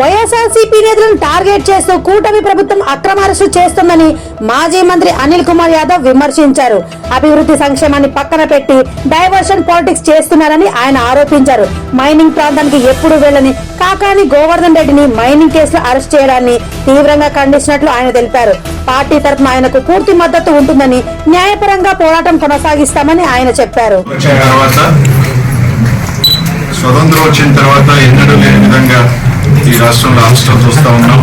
వైఎస్ఆర్సీపీ నేతలను టార్గెట్ చేస్తూ కూటమి ప్రభుత్వం అక్రమ అరెస్టు చేస్తుందని మాజీ మంత్రి అనిల్ కుమార్ యాదవ్ విమర్శించారు. అభివృద్ధి సంక్షేమాన్ని పక్కన పెట్టి డైవర్షన్ పాలిటిక్స్ చేస్తున్నారని ఆయన ఆరోపించారు. మైనింగ్ ప్రాంతానికి ఎప్పుడు వెళ్ళని కాకాని గోవర్ధన్ రెడ్డిని మైనింగ్ కేసులో అరెస్ట్ చేయడాన్ని తీవ్రంగా ఖండించినట్లు ఆయన తెలిపారు. పార్టీ తరఫున ఆయనకు పూర్తి మద్దతు ఉంటుందని న్యాయపరంగా పోరాటం కొనసాగిస్తామని ఆయన చెప్పారు. స్వతంత్రం వచ్చిన తర్వాత ఎన్నడూ లేని విధంగా ఈ రాష్ట్రంలో అరెస్టులు చూస్తూ ఉన్నాం.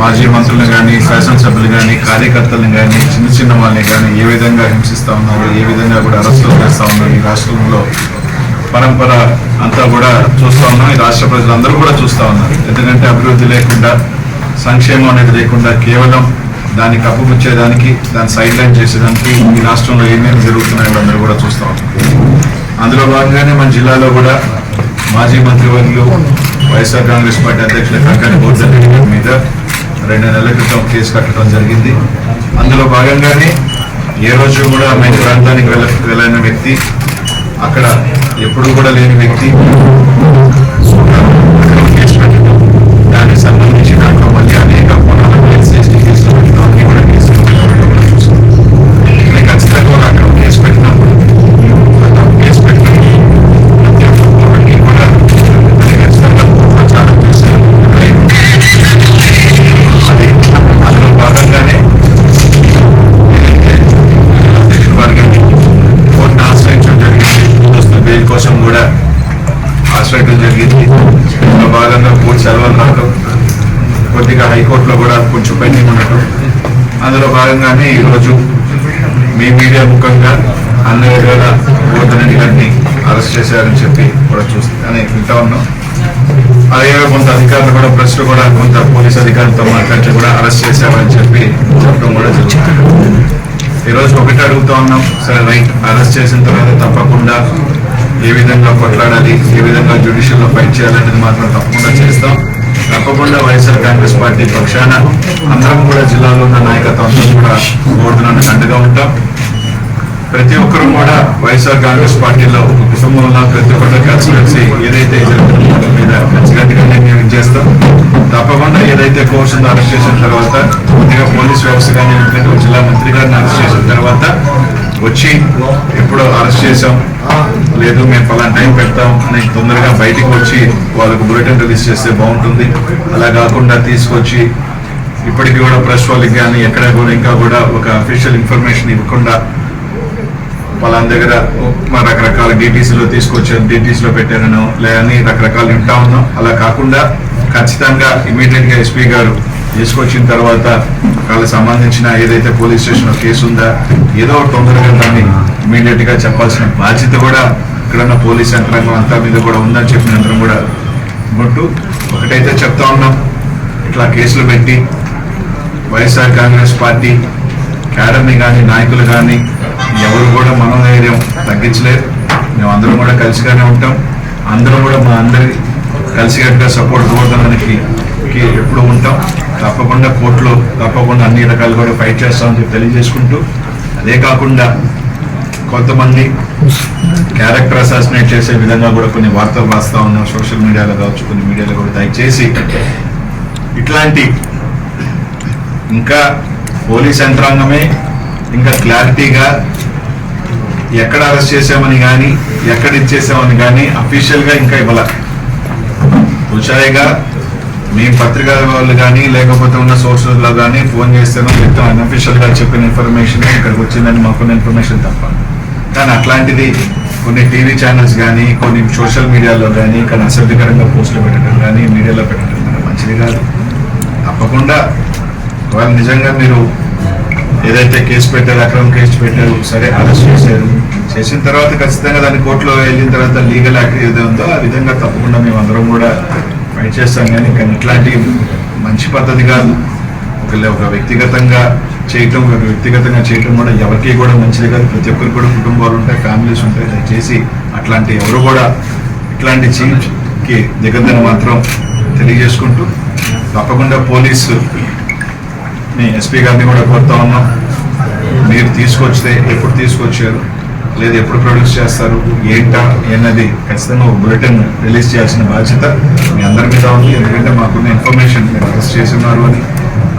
మాజీ మంత్రులను కానీ శాసనసభ్యులు కానీ కార్యకర్తలను కానీ చిన్న చిన్న వాళ్ళని కానీ ఏ విధంగా హింసిస్తూ ఉన్నారు ఏ విధంగా కూడా అరెస్టులు చేస్తూ ఉన్నారు ఈ రాష్ట్రంలో. పరంపర అంతా కూడా చూస్తూ ఉన్నాం. ఈ రాష్ట్ర ప్రజలందరూ కూడా చూస్తూ ఉన్నారు. ఎందుకంటే అభివృద్ధి లేకుండా సంక్షేమం అనేది లేకుండా కేవలం దాన్ని కప్పుపుచ్చేదానికి దాన్ని సైడ్ లైన్ చేసేదానికి ఈ రాష్ట్రంలో ఏమేమి జరుగుతున్నాయో అందరూ కూడా చూస్తూ ఉన్నాం అందులో భాగంగానే మన జిల్లాలో కూడా మాజీ మంత్రివర్యులు వైఎస్ఆర్ కాంగ్రెస్ పార్టీ అధ్యక్షుల కంకణ గోవర్ధన్ గారి మీద రెండు నెలల క్రితం కేసు కట్టడం జరిగింది. అందులో భాగంగానే ఏ రోజు కూడా మైన ప్రాంతానికి వెళ్ళ వెళ్ళిన వ్యక్తి అక్కడ ఎప్పుడు కూడా లేని వ్యక్తి జరిగింది. అందులో భాగంగా కోర్టు సెలవులు రావడం కొద్దిగా హైకోర్టులో కూడా కొంచెం పెండింగ్ ఉండటం అందులో భాగంగానే ఈరోజు మీ మీడియా ముఖంగా అన్ని విధాల గోవర్ధన్ గారిని అరెస్ట్ చేశారని చెప్పి కూడా చూస్తే అని వింటా ఉన్నాం. అలాగే కొంత అధికారులు కూడా ప్రెస్ కూడా కొంత పోలీస్ అధికారులతో మాట్లాడి కూడా అరెస్ట్ చేశామని చెప్పి చెప్పడం కూడా జరుగుతుంది. ఈరోజు ఒకటి అడుగుతా ఉన్నాం. సరే రైట్. అరెస్ట్ చేసిన తర్వాత తప్పకుండా ఏ విధంగా కొట్లాడాలి ఏ విధంగా జ్యుడిషియల్లో ఫైట్ చేయాలనేది మాత్రం తప్పకుండా చేస్తాం. తప్పకుండా వైఎస్ఆర్ కాంగ్రెస్ పార్టీ పక్షాన అందరం కూడా జిల్లాలో ఉన్న నాయకత్వం అందరం కూడా గోవర్ధనానికి అండగా ఉంటాం. ప్రతి ఒక్కరు కూడా వైఎస్ఆర్ కాంగ్రెస్ పార్టీలో ఒక కుటుంబంలో ప్రతి ఒక్కరు కలిసి కలిసి ఏదైతే జరుగుతుందో దాని మీద ఖచ్చితంగా నిర్ణయం చేస్తాం. తప్పకుండా ఏదైతే కోర్సు ఉందో అరెస్ట్ చేసిన తర్వాత కొద్దిగా పోలీస్ వ్యవస్థ కానీ ఎందుకంటే జిల్లా మంత్రి గారిని అరెస్ట్ చేసిన తర్వాత వచ్చి ఎప్పుడో అరెస్ట్ చేసాం లేదు మేము ఫలానా టైం పెడతాం అని తొందరగా బయటికి వచ్చి వాళ్ళకు బులెటిన్ రిలీజ్ చేస్తే బాగుంటుంది. అలా కాకుండా తీసుకొచ్చి ఇప్పటికీ కూడా ప్రెస్ వాళ్ళకి కానీ ఎక్కడ కూడా ఇంకా కూడా ఒక అఫీషియల్ ఇన్ఫర్మేషన్ ఇవ్వకుండా వాళ్ళ దగ్గర రకరకాల డీటీసీలో తీసుకొచ్చాను డీటీసీలో పెట్టారనో లేదని రకరకాలు వింటా ఉన్నాం. అలా కాకుండా ఖచ్చితంగా ఇమీడియట్గా ఎస్పీ గారు తీసుకొచ్చిన తర్వాత వాళ్ళకి సంబంధించిన ఏదైతే పోలీస్ స్టేషన్లో కేసు ఉందా ఏదో తొందరగా దాన్ని ఇమీడియట్గా చెప్పాల్సిన బాధ్యత కూడా ఇక్కడ ఉన్న పోలీస్ యంత్రాంగం అంతా మీద కూడా ఉందని చెప్పిన అందరం కూడా గుట్టు ఒకటైతే చెప్తా ఉన్నాం. ఇట్లా కేసులు పెట్టి వైఎస్ఆర్ కాంగ్రెస్ పార్టీ క్యాడర్ని కానీ నాయకులు కానీ ఎవరు కూడా మనోధైర్యం తగ్గించలేదు మేము అందరం కూడా కలిసిగానే ఉంటాం. అందరం కూడా మా అందరి కలిసికట్టుగా సపోర్ట్ కోరడానికి ఎప్పుడు ఉంటాం. తప్పకుండా కోర్టులో తప్పకుండా అన్ని రకాలు కూడా ఫైట్ చేస్తామని చెప్పి తెలియజేసుకుంటూ అదే కాకుండా కొంతమంది క్యారెక్టర్ అసాసినేట్ చేసే విధంగా కూడా కొన్ని వార్తలు రాస్తూ ఉన్నాం. సోషల్ మీడియాలో కావచ్చు కొన్ని మీడియాలో కూడా దయచేసి ఇట్లాంటి ఇంకా పోలీస్ యంత్రాంగమే ఇంకా క్లారిటీగా ఎక్కడ అరెస్ట్ చేసామని కానీ ఎక్కడ ఇచ్చేసామని కానీ అఫీషియల్గా ఇంకా ఇవ్వాల. హుషాయిగా మీ పత్రికా వాళ్ళు కానీ లేకపోతే ఉన్న సోర్సెస్లో కానీ ఫోన్ చేస్తేనో మొత్తం అన్అఫీషియల్గా చెప్పిన ఇన్ఫర్మేషన్ ఇక్కడికి వచ్చిందని మాకున్న ఇన్ఫర్మేషన్ తప్ప. కానీ అట్లాంటిది కొన్ని టీవీ ఛానల్స్ కానీ కొన్ని సోషల్ మీడియాలో కానీ ఇక్కడ అసభ్యకరంగా పోస్టులు పెట్టడం కానీ మీడియాలో పెట్టడం కానీ మంచిది కాదు. తప్పకుండా వాళ్ళు నిజంగా మీరు ఏదైతే కేసు పెట్టారు అక్రమ కేసు పెట్టారు సరే అరెస్ట్ చేశారు. చేసిన తర్వాత ఖచ్చితంగా దాన్ని కోర్టులో వెళ్ళిన తర్వాత లీగల్ యాక్ట్ ఏదో ఉందో ఆ విధంగా తప్పకుండా మేము అందరం కూడా ఫైట్ చేస్తాం. కానీ కానీ ఇట్లాంటి మంచి పద్ధతి కాదు. ఒక ఒక వ్యక్తిగతంగా చేయటం ఒక వ్యక్తిగతంగా చేయటం కూడా ఎవరికి కూడా మంచిది కాదు. ప్రతి ఒక్కరికి కూడా కుటుంబాలు ఉంటాయి ఫ్యామిలీస్ ఉంటాయి. దయచేసి అట్లాంటి ఎవరు కూడా ఇట్లాంటి చీఫ్కి దిగద్దని మాత్రం తెలియజేసుకుంటూ తప్పకుండా పోలీసు మీ ఎస్పీ గారిని కూడా కోరుతా ఉన్నాం. మీరు తీసుకొచ్చితే ఎప్పుడు తీసుకొచ్చారు? లేదు ఎప్పుడు ప్రొడ్యూస్ చేస్తారు? ఏంటా? అన్నది ఖచ్చితంగా ఒక బులెటిన్ రిలీజ్ చేయాల్సిన బాధ్యత మీ అందరి మీద ఉంది. ఎందుకంటే మాకున్న ఇన్ఫర్మేషన్ మీరు అరెస్ట్ చేసి ఉన్నారు అని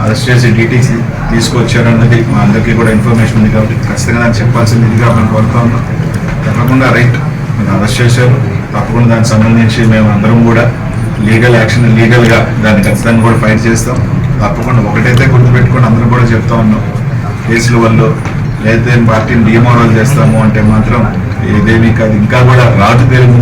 అరెస్ట్ చేసి డీటీసీ తీసుకొచ్చారు అన్నది మా అందరికీ కూడా ఇన్ఫర్మేషన్ ఉంది కాబట్టి ఖచ్చితంగా దాన్ని చెప్పాల్సింది ఇదిగా మేము కోరుతా ఉన్నాం. తప్పకుండా రైట్. మీరు అరెస్ట్ చేశారు. తప్పకుండా దానికి సంబంధించి మేము అందరం కూడా లీగల్ యాక్షన్ లీగల్గా దాన్ని ఖచ్చితంగా కూడా ఫైట్ చేస్తాం. తప్పకుండా ఒకటైతే గుర్తుపెట్టుకొని అందరూ కూడా చెప్తా ఉన్నాం. కేసుల వల్ల లేకపోతే పార్టీని డిమోరల్ చేస్తాము అంటే మాత్రం ఇదేమీ కాదు. ఇంకా కూడా రాజు తెలుగు